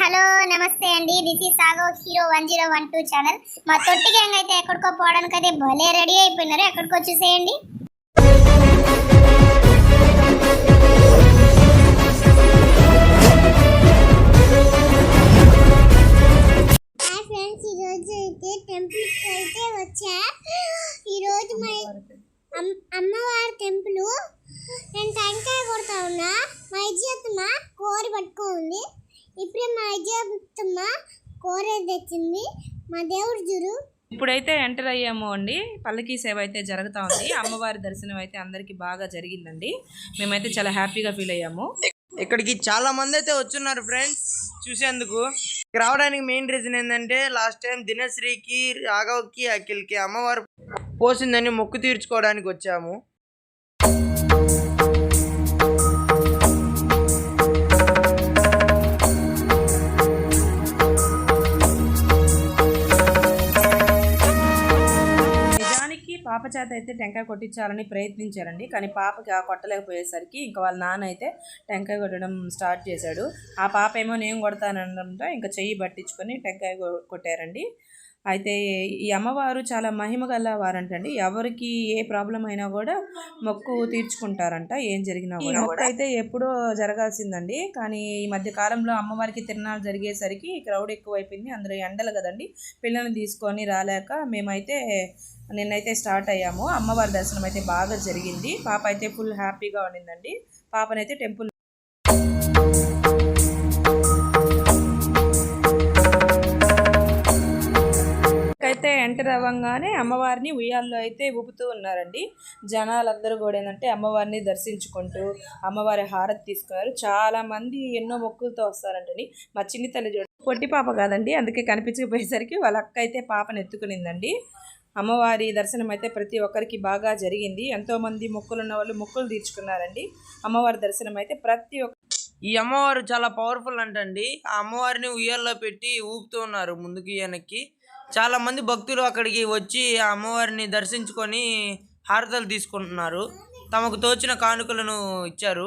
Hello నమస్తే అండి. This is sago hero one zero one two channel మా తొట్టి గ్యాంగ్ అయితే ఎక్కడికో పోవడానికి అయితే భలే రెడీ అయిపోయినారు. ఎక్కడికో చూసేయండి ఫ్రెండ్స్ ఈరోజు అయితే టెంపుల్కి అయితే వచ్చా. ఈరోజు అమ్మవారి టెంపుల్ నేను టెంకాయ కొడతా ఉన్నా. మా ఇజ్జత్తమ్మ కోరి పట్టుకో ఉంది. ఇప్పుడే మా ఇజ్జత్తమ్మ కోర తెచ్చింది. మా దేవుడు చూడు. ఇప్పుడైతే ఎంటర్ అయ్యాము అండి. పల్లకీ సేవ అయితే జరుగుతూ ఉంది. అమ్మవారి దర్శనం అయితే అందరికీ బాగా జరిగిందండి. మేమైతే చాలా హ్యాపీగా ఫీల్ అయ్యాము. ఇక్కడికి చాలా మంది అయితే వచ్చున్నారు ఫ్రెండ్స్ చూసేందుకు. ఇక్కడ రావడానికి మెయిన్ రీజన్ ఏంటంటే లాస్ట్ టైం దినశ్రీకి రాఘవ్కి అఖిల్కి అమ్మవారు పోసిందని మొక్కు తీర్చుకోవడానికి వచ్చాము. పాప చేత అయితే టెంకాయ కొట్టించాలని ప్రయత్నించారండి. కానీ పాపకి ఆ కొట్టలేకపోయేసరికి ఇంకా వాళ్ళ నాన్న అయితే టెంకాయ కొట్టడం స్టార్ట్ చేశాడు. ఆ పాప ఏమో నేను కొడతానంటే ఇంకా చెయ్యి పట్టించుకొని టెంకాయ కొట్టారండి. అయితే ఈ అమ్మవారు చాలా మహిమ గల వారంటండి ఎవరికి ఏ ప్రాబ్లం అయినా కూడా మొక్కు తీర్చుకుంటారంట. ఏం జరిగినా కూడా. మొక్కు అయితే ఎప్పుడో జరగాల్సిందండి. కానీ ఈ మధ్య కాలంలో అమ్మవారికి తిరణాలు జరిగేసరికి క్రౌడ్ ఎక్కువైపోయింది. అందరూ ఎండలు కదండి. పిల్లల్ని తీసుకొని రాలేక మేమైతే నిన్నైతే స్టార్ట్ అయ్యాము. అమ్మవారి దర్శనం అయితే బాగా జరిగింది. పాప అయితే ఫుల్ హ్యాపీగా ఉండిందండి. పాపనైతే టెంపుల్ ఎంటర్ అవ్వగానే అమ్మవారిని ఉయ్యాల్లో అయితే ఊపుతూ ఉన్నారండి. జనాలందరూ కూడా ఏంటంటే అమ్మవారిని దర్శించుకుంటూ అమ్మవారి హారతి తీసుకున్నారు. చాలామంది ఎన్నో మొక్కులతో వస్తారంటండి. మా చిన్ని తల్లి చూడ పొట్టి పాప కాదండి. అందుకే కనిపించకపోయేసరికి వాళ్ళ అక్క అయితే పాపను ఎత్తుకునిందండి. అమ్మవారి దర్శనం అయితే ప్రతి ఒక్కరికి బాగా జరిగింది. ఎంతోమంది మొక్కులు ఉన్న వాళ్ళు మొక్కులు తీర్చుకున్నారండి. అమ్మవారి దర్శనం అయితే ప్రతి ఒక్క ఈ అమ్మవారు చాలా పవర్ఫుల్ అంటండి. ఆ అమ్మవారిని ఉయ్యాల్లో పెట్టి ఊపుతూ ఉన్నారు ముందుకి వెనక్కి. చాలా మంది భక్తులు అక్కడికి వచ్చి ఆ అమ్మవారిని దర్శించుకొని హారతలు తీసుకుంటున్నారు. తమకు తోచిన కానుకలను ఇచ్చారు.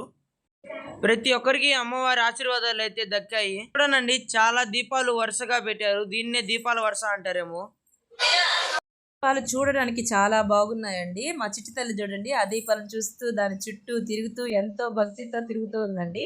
ప్రతి ఒక్కరికి అమ్మవారి ఆశీర్వాదాలు అయితే దక్కాయి. చూడనండి చాలా దీపాలు వరుసగా పెట్టారు. దీన్నే దీపాల వరుస అంటారేమో. దీపాలు చూడడానికి చాలా బాగున్నాయండి. మా చిట్టి తల్లి చూడండి ఆ దీపాలను చూస్తూ దాని చుట్టూ తిరుగుతూ ఎంతో భక్తితో తిరుగుతూ ఉందండి.